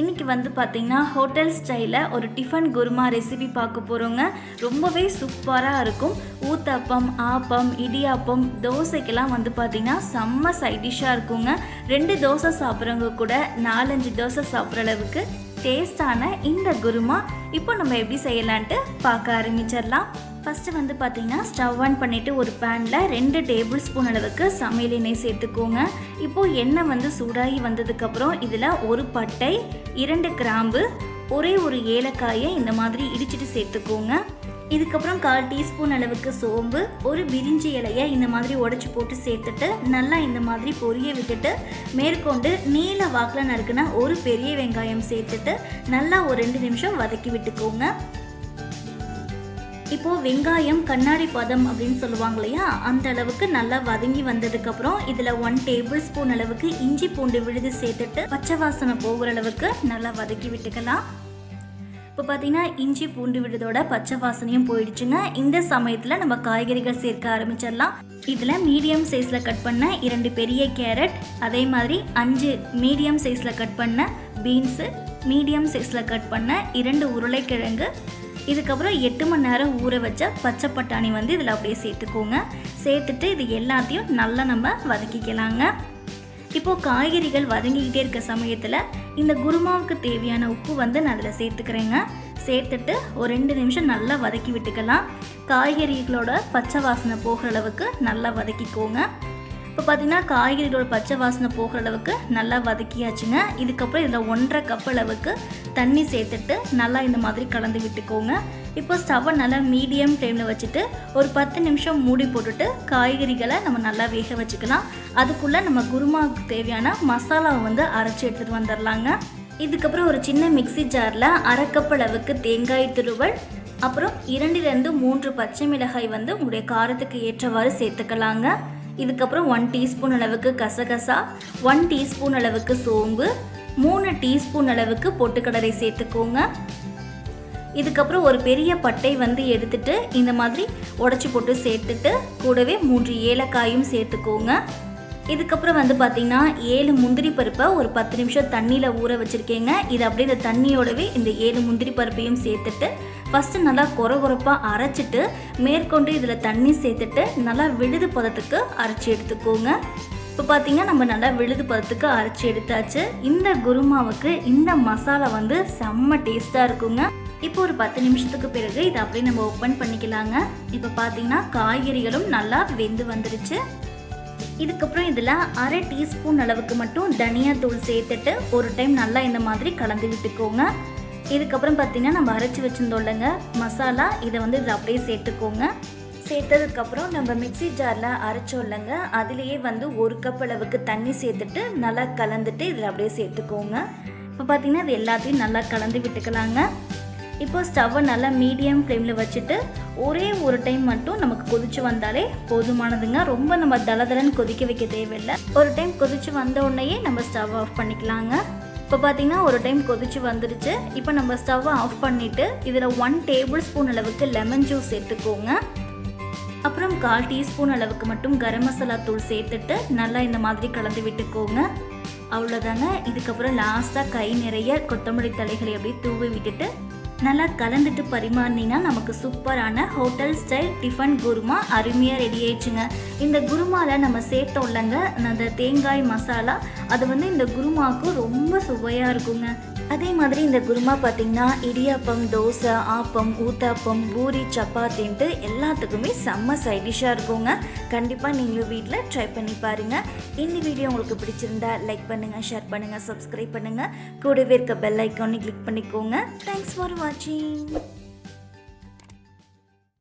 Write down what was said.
இன்றைக்கி வந்து பார்த்திங்கன்னா ஹோட்டல் ஸ்டைலில் ஒரு டிஃபன் குருமா ரெசிபி பார்க்க போகிறோங்க ரொம்பவே சூப்பராக இருக்கும். ஊத்தப்பம் ஆப்பம் இடியாப்பம் தோசைக்கெல்லாம் வந்து பார்த்திங்கன்னா செம்ம சைடிஷாக இருக்குங்க. ரெண்டு தோசை சாப்பிட்றவங்க கூட நாலஞ்சு தோசை சாப்பிட்ற அளவுக்கு டேஸ்டான இந்த குருமா இப்போ நம்ம எப்படி செய்யலான்ட்டு பார்க்க ஆரம்பிச்சிடலாம். ஃபஸ்ட்டு வந்து பார்த்தீங்கன்னா ஸ்டவ் ஆன் பண்ணிவிட்டு ஒரு பேனில் ரெண்டு டேபிள் ஸ்பூன் அளவுக்கு சமையல் எண்ணெய் சேர்த்துக்கோங்க. இப்போது எண்ணெய் வந்து சூடாகி வந்ததுக்கப்புறம் இதில் ஒரு பட்டை இரண்டு கிராம்பு ஒரே ஒரு ஏலக்காயை இந்த மாதிரி இடிச்சிட்டு சேர்த்துக்கோங்க. இதுக்கப்புறம் கால் டீஸ்பூன் அளவுக்கு சோம்பு ஒரு பிரிஞ்சி இலையை இந்த மாதிரி உடச்சி போட்டு சேர்த்துட்டு நல்லா இந்த மாதிரி பொரிய விட்டுட்டு மேற்கொண்டு நீல வாக்கில் நறுக்குனா ஒரு பெரிய வெங்காயம் சேர்த்துட்டு நல்லா ஒரு ரெண்டு நிமிஷம் வதக்கி விட்டுக்கோங்க. இப்போது வெங்காயம் கண்ணாடி பதம் அப்படின்னு சொல்லுவாங்க இல்லையா? அந்த அளவுக்கு நல்லா வதங்கி வந்ததுக்கப்புறம் இதில் ஒன் டேபிள் ஸ்பூன் அளவுக்கு இஞ்சி பூண்டு விழுது சேர்த்துட்டு பச்சை வாசனை போகிற அளவுக்கு நல்லா வதக்கி விட்டுக்கலாம். இப்போ பார்த்தீங்கன்னா இஞ்சி பூண்டு விடுதோட பச்சை வாசனையும் போயிடுச்சுங்க. இந்த சமயத்தில் நம்ம காய்கறிகள் சேர்க்க ஆரம்பிச்சிடலாம். இதில் மீடியம் சைஸில் கட் பண்ண இரண்டு பெரிய கேரட் அதே மாதிரி அஞ்சு மீடியம் சைஸில் கட் பண்ண பீன்ஸு மீடியம் சைஸில் கட் பண்ண இரண்டு உருளைக்கிழங்கு இதுக்கப்புறம் எட்டு மணி நேரம் ஊற வச்ச பச்சை பட்டாணி வந்து இதில் அப்படியே சேர்த்துக்கோங்க. சேர்த்துட்டு இது எல்லாத்தையும் நல்லா நம்ம வதக்கிக்கலாங்க. இப்போது காய்கறிகள் வதங்கிக்கிட்டே இருக்க சமயத்தில் இந்த குருமாவுக்கு தேவையான உப்பு வந்து நான் அதில் சேர்த்துக்கிறேங்க. சேர்த்துட்டு ஒரு ரெண்டு நிமிஷம் நல்லா வதக்கி விட்டுக்கலாம். காய்கறிகளோட பச்சை வாசனை போகிற அளவுக்கு நல்லா வதக்கிக்கோங்க. இப்போ பார்த்தீங்கன்னா காய்கறிகளோட பச்சை வாசனை போகிற அளவுக்கு நல்லா வதக்கியாச்சுங்க. இதுக்கப்புறம் இதில் ஒன்றரை கப் அளவுக்கு தண்ணி சேர்த்துட்டு நல்லா இந்த மாதிரி கலந்து விட்டுக்கோங்க. இப்போ ஸ்டவ்வை நல்லா மீடியம் ஃப்ளேமில் வச்சுட்டு ஒரு பத்து நிமிஷம் மூடி போட்டுட்டு காய்கறிகளை நம்ம நல்லா வேக வச்சுக்கலாம். அதுக்குள்ளே நம்ம குருமாவுக்கு தேவையான மசாலாவை வந்து அரைச்சி எடுத்துகிட்டு வந்துடலாங்க இதுக்கப்புறம் ஒரு சின்ன மிக்சி ஜாரில் அரை கப் அளவுக்கு தேங்காய் துருவல் அப்புறம் இரண்டிலிருந்து மூன்று பச்சை மிளகாய் வந்து உங்களுடைய காரத்துக்கு ஏற்றவாறு சேர்த்துக்கலாங்க. இதுக்கப்புறம் ஒன் டீஸ்பூன் அளவுக்கு கசகசா ஒன் டீஸ்பூன் அளவுக்கு சோம்பு மூணு டீஸ்பூன் அளவுக்கு பொட்டுக்கடலை சேர்த்துக்கோங்க. இதுக்கப்புறம் ஒரு பெரிய பட்டை வந்து எடுத்துட்டு இந்த மாதிரி உடச்சி போட்டு சேர்த்துட்டு கூடவே மூன்று ஏலக்காயும் சேர்த்துக்கோங்க. இதுக்கப்புறம் வந்து பார்த்திங்கன்னா ஏழு முந்திரி பருப்பை ஒரு பத்து நிமிஷம் தண்ணியில் ஊற வச்சுருக்கேங்க. இது அப்படியே இந்த தண்ணியோடவே இந்த ஏழு முந்திரி பருப்பையும் சேர்த்துட்டு ஃபஸ்ட்டு நல்லா குறை குறைப்பாக அரைச்சிட்டு மேற்கொண்டு இதில் தண்ணி சேர்த்துட்டு நல்லா விழுது பதத்துக்கு அரைச்சி எடுத்துக்கோங்க. இப்போ பார்த்தீங்கன்னா நம்ம நல்லா விழுது பதத்துக்கு அரைச்சி எடுத்தாச்சு. இந்த குருமாவுக்கு இந்த மசாலா வந்து செம்ம டேஸ்ட்டாக இருக்குங்க. இப்போ ஒரு பத்து நிமிஷத்துக்கு பிறகு இதை அப்படியே நம்ம ஓப்பன் பண்ணிக்கலாங்க. இப்போ பார்த்தீங்கன்னா காய்கறிகளும் நல்லா வெந்து வந்துருச்சு. இதுக்கப்புறம் இதில் அரை டீஸ்பூன் அளவுக்கு மட்டும் தனியாத்தூள் சேர்த்துட்டு ஒரு டைம் நல்லா இந்த மாதிரி கலந்து விட்டுக்கோங்க. இதுக்கப்புறம் பார்த்திங்கன்னா நம்ம அரைச்சி வச்சுருந்தோம்லங்க மசாலா இதை வந்து இதில் அப்படியே சேர்த்துக்கோங்க. சேர்த்ததுக்கப்புறம் நம்ம மிக்சி ஜாரில் அரைச்சோம்லங்க அதுலேயே வந்து ஒரு கப் அளவுக்கு தண்ணி சேர்த்துட்டு நல்லா கலந்துட்டு இதில் அப்படியே சேர்த்துக்கோங்க. இப்போ பார்த்தீங்கன்னா இது எல்லாத்தையும் நல்லா கலந்து விட்டுக்கலாங்க. இப்போ ஸ்டவ்வை நல்லா மீடியம் ஃப்ளேமில் வச்சுட்டு ஒரே ஒரு டைம் மட்டும் நமக்கு கொதிச்சு வந்தாலே போதுமானதுங்க. ரொம்ப நம்ம தளதளன்னு கொதிக்க வைக்க தேவையில்லை. ஒரு டைம் கொதிச்சு வந்த உடனேயே நம்ம ஸ்டவ் ஆஃப் பண்ணிக்கலாங்க. இப்போ பார்த்தீங்கன்னா ஒரு டைம் கொதிச்சு வந்துருச்சு. இப்போ நம்ம ஸ்டவ்வை ஆஃப் பண்ணிவிட்டு இதில் ஒன் டேபிள் ஸ்பூன் அளவுக்கு லெமன் ஜூஸ் சேர்த்துக்கோங்க. அப்புறம் கால் டீஸ்பூன் அளவுக்கு மட்டும் கரம் மசாலா தூள் சேர்த்துட்டு நல்லா இந்த மாதிரி கலந்து விட்டுக்கோங்க. அவ்வளோதாங்க இதுக்கப்புறம் லாஸ்ட்டாக கை நிறைய கொத்தமல்லி தலைகளை அப்படியே தூவி விட்டுட்டு நல்லா கலந்துட்டு பரிமாறினீங்கன்னா நமக்கு சூப்பரான ஹோட்டல் ஸ்டைல் டிஃபன் குருமா அருமையாக ரெடி ஆயிடுச்சுங்க. இந்த குருமாவில் நம்ம சேர்த்தோம்லங்க அந்த தேங்காய் மசாலா அது வந்து இந்த குருமாவுக்கு ரொம்ப சுவையாக இருக்குங்க. அதே மாதிரி இந்த குருமா பார்த்தீங்கன்னா இடியாப்பம் தோசை ஆப்பம் ஊத்தாப்பம் பூரி சப்பாத்தின்ட்டு எல்லாத்துக்குமே செம்ம சைடிஷாக இருக்குங்க. கண்டிப்பாக நீங்களும் வீட்டில் ட்ரை பண்ணி பாருங்கள் இந்த வீடியோ உங்களுக்கு பிடிச்சிருந்தா லைக் பண்ணுங்கள் ஷேர் பண்ணுங்கள் சப்ஸ்கிரைப் பண்ணுங்கள் கூடவே இருக்க பெல் ஐக்கானே கிளிக் பண்ணிக்கோங்க. தேங்க்ஸ் ஃபார் வாட்சிங்